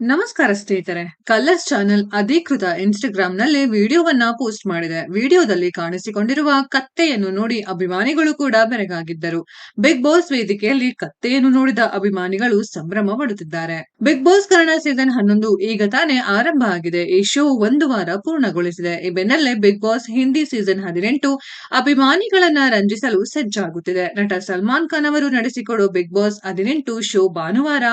ನಮಸ್ಕಾರ ಸ್ನೇಹಿತರೆ. Colours channel ಅಧಿಕೃತ ಇನ್ಸ್ಟಾಗ್ರಾಮ್ನಲ್ಲಿ ವಿಡಿಯೋವನ್ನ ಪೋಸ್ಟ್ ಮಾಡಿದೆ. ವಿಡಿಯೋದಲ್ಲಿ ಕಾಣಿಸಿಕೊಂಡಿರುವ ಕತ್ತೆಯನ್ನು ನೋಡಿ ಅಭಿಮಾನಿಗಳು ಕೂಡ ಬೆರಗಾಗಿದ್ದರು. ಬಿಗ್ ಬಾಸ್ ವೇದಿಕೆಯಲ್ಲಿ ಕತ್ತೆಯನ್ನು ನೋಡಿದ ಅಭಿಮಾನಿಗಳು ಸಂಭ್ರಮ ಪಡುತ್ತಿದ್ದಾರೆ ಬಿಗ್ ಬಾಸ್ ಕನ್ನಡ ಸೀಸನ್ ಹನ್ನೊಂದು ಈಗ ತಾನೇ ಆರಂಭ ಆಗಿದೆ. ಈ ಶೋ ಒಂದು ವಾರ ಪೂರ್ಣಗೊಳಿಸಿದೆ. ಈ ಬೆನ್ನಲ್ಲೇ ಬಿಗ್ ಬಾಸ್ ಹಿಂದಿ ಸೀಸನ್ ಹದಿನೆಂಟು ಅಭಿಮಾನಿಗಳನ್ನ ರಂಜಿಸಲು ಸಜ್ಜಾಗುತ್ತಿದೆ. ನಟ ಸಲ್ಮಾನ್ ಖಾನ್ ಅವರು ನಡೆಸಿಕೊಡೋ ಬಿಗ್ ಬಾಸ್ ಹದಿನೆಂಟು ಶೋ ಭಾನುವಾರ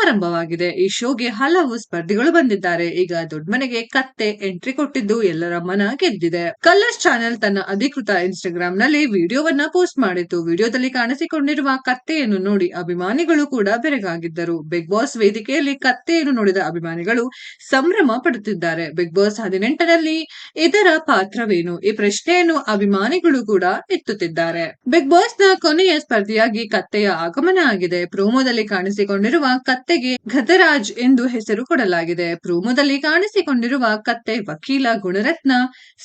ಆರಂಭವಾಗಿದೆ. ಈ ಶೋಗೆ ಹಲವು ಸ್ಪರ್ಧಿಗಳು ಬಂದಿದ್ದಾರೆ. ಈಗ ದೊಡ್ಡ ಮನೆಗೆ ಕತ್ತೆ ಎಂಟ್ರಿ ಕೊಟ್ಟಿದ್ದು ಎಲ್ಲರ ಮನ ಗೆದ್ದಿದೆ ಕಲರ್ಸ್ ಚಾನೆಲ್ ತನ್ನ ಅಧಿಕೃತ ಇನ್ಸ್ಟಾಗ್ರಾಮ್ನಲ್ಲಿ ವಿಡಿಯೋವನ್ನ ಪೋಸ್ಟ್ ಮಾಡಿತ್ತು. ವಿಡಿಯೋದಲ್ಲಿ ಕಾಣಿಸಿಕೊಂಡಿರುವ ಕತ್ತೆಯನ್ನು ನೋಡಿ ಅಭಿಮಾನಿಗಳು ಕೂಡ ಬೆರಗಾಗಿದ್ದರು. ಬಿಗ್ ಬಾಸ್ ವೇದಿಕೆಯಲ್ಲಿ ಕತ್ತೆಯನ್ನು ನೋಡಿದ ಅಭಿಮಾನಿಗಳು ಸಂಭ್ರಮ ಪಡುತ್ತಿದ್ದಾರೆ. ಬಿಗ್ ಬಾಸ್ ಹದಿನೆಂಟರಲ್ಲಿ ಇದರ ಪಾತ್ರವೇನು? ಈ ಪ್ರಶ್ನೆಯನ್ನು ಅಭಿಮಾನಿಗಳು ಕೂಡ ಎತ್ತುತ್ತಿದ್ದಾರೆ. ಬಿಗ್ ಬಾಸ್ನ ಕೊನೆಯ ಸ್ಪರ್ಧಿಯಾಗಿ ಕತ್ತೆಯ ಆಗಮನ ಆಗಿದೆ. ಪ್ರೋಮೋದಲ್ಲಿ ಕಾಣಿಸಿಕೊಂಡಿರುವ ಕತ್ತೆಗೆ ಗತರಾಜ್ ಎಂದು ಹೆಸರು ಕೊಡಲಾಗಿದೆ. ಪ್ರೋಮೋದಲ್ಲಿ ಕಾಣಿಸಿಕೊಂಡಿರುವ ಕತ್ತೆ ವಕೀಲ ಗುಣರತ್ನ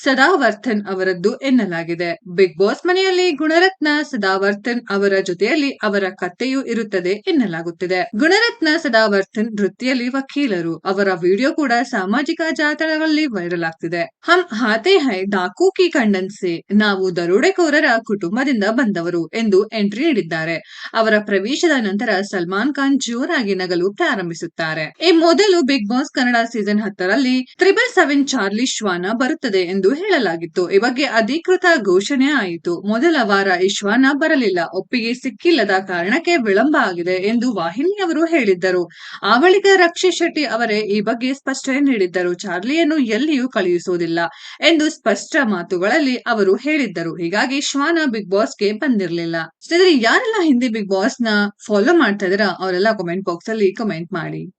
ಸದಾವರ್ಥನ್ ಅವರದ್ದು ಎನ್ನಲಾಗಿದೆ. ಬಿಗ್ ಬಾಸ್ ಮನೆಯಲ್ಲಿ ಗುಣರತ್ನ ಸದಾವರ್ಥನ್ ಅವರ ಜೊತೆಯಲ್ಲಿ ಅವರ ಕತ್ತೆಯೂ ಇರುತ್ತದೆ ಎನ್ನಲಾಗುತ್ತಿದೆ. ಗುಣರತ್ನ ಸದಾವರ್ಥನ್ ವೃತ್ತಿಯಲ್ಲಿ ವಕೀಲರು. ಅವರ ವಿಡಿಯೋ ಕೂಡ ಸಾಮಾಜಿಕ ಜಾಲತಾಣಗಳಲ್ಲಿ ವೈರಲ್ ಆಗ್ತಿದೆ. ಹಮ್ ಹಾತೆ ಹೈ ಡಾಕು ಕಿ ಕಂಡನ್ಸಿ ನಾವು ದರೋಡೆಕೋರರ ಕುಟುಂಬದಿಂದ ಬಂದವರು ಎಂದು ಎಂಟ್ರಿ ನೀಡಿದ್ದಾರೆ. ಅವರ ಪ್ರವೇಶದ ನಂತರ ಸಲ್ಮಾನ್ ಖಾನ್ ಜೋರಾಗಿ ನಗಲು ಪ್ರಾರಂಭಿಸುತ್ತಾರೆ. ಈ ಮೊದಲು ಬಿಗ್ ಬಾಸ್ ಕನ್ನಡ ಸೀಸನ್ ಹತ್ತರಲ್ಲಿ ತ್ರಿಬಲ್ ಸೆವೆನ್ ಚಾರ್ಲಿ ಶ್ವಾನ ಬರುತ್ತದೆ ಎಂದು ಹೇಳಲಾಗಿತ್ತು. ಈ ಬಗ್ಗೆ ಅಧಿಕೃತ ಘೋಷಣೆ ಆಯಿತು. ಮೊದಲ ವಾರ ಈ ಶ್ವಾನ ಬರಲಿಲ್ಲ. ಒಪ್ಪಿಗೆ ಸಿಕ್ಕಿಲ್ಲದ ಕಾರಣಕ್ಕೆ ವಿಳಂಬ ಆಗಿದೆ ಎಂದು ವಾಹಿನಿಯವರು ಹೇಳಿದ್ದರು. ಆ ಬಳಿಕ ರಕ್ಷಿತ್ ಶೆಟ್ಟಿ ಅವರೇ ಈ ಬಗ್ಗೆ ಸ್ಪಷ್ಟನೆ ನೀಡಿದ್ದರು. ಚಾರ್ಲಿಯನ್ನು ಎಲ್ಲಿಯೂ ಕಳುಹಿಸುವುದಿಲ್ಲ ಎಂದು ಸ್ಪಷ್ಟ ಮಾತುಗಳಲ್ಲಿ ಅವರು ಹೇಳಿದ್ದರು. ಹೀಗಾಗಿ ಶ್ವಾನ ಬಿಗ್ ಬಾಸ್ಗೆ ಬಂದಿರಲಿಲ್ಲ. ಸ್ನೇಹಿತರೆ, ಯಾರೆಲ್ಲ ಹಿಂದಿ ಬಿಗ್ ಬಾಸ್ನ ಫಾಲೋ ಮಾಡ್ತಾ ಇದಾರ ಅವರೆಲ್ಲ ಕಮೆಂಟ್ ಬಾಕ್ಸ್ ಅಲ್ಲಿ ಕಮೆಂಟ್ ಮಾಡಿ.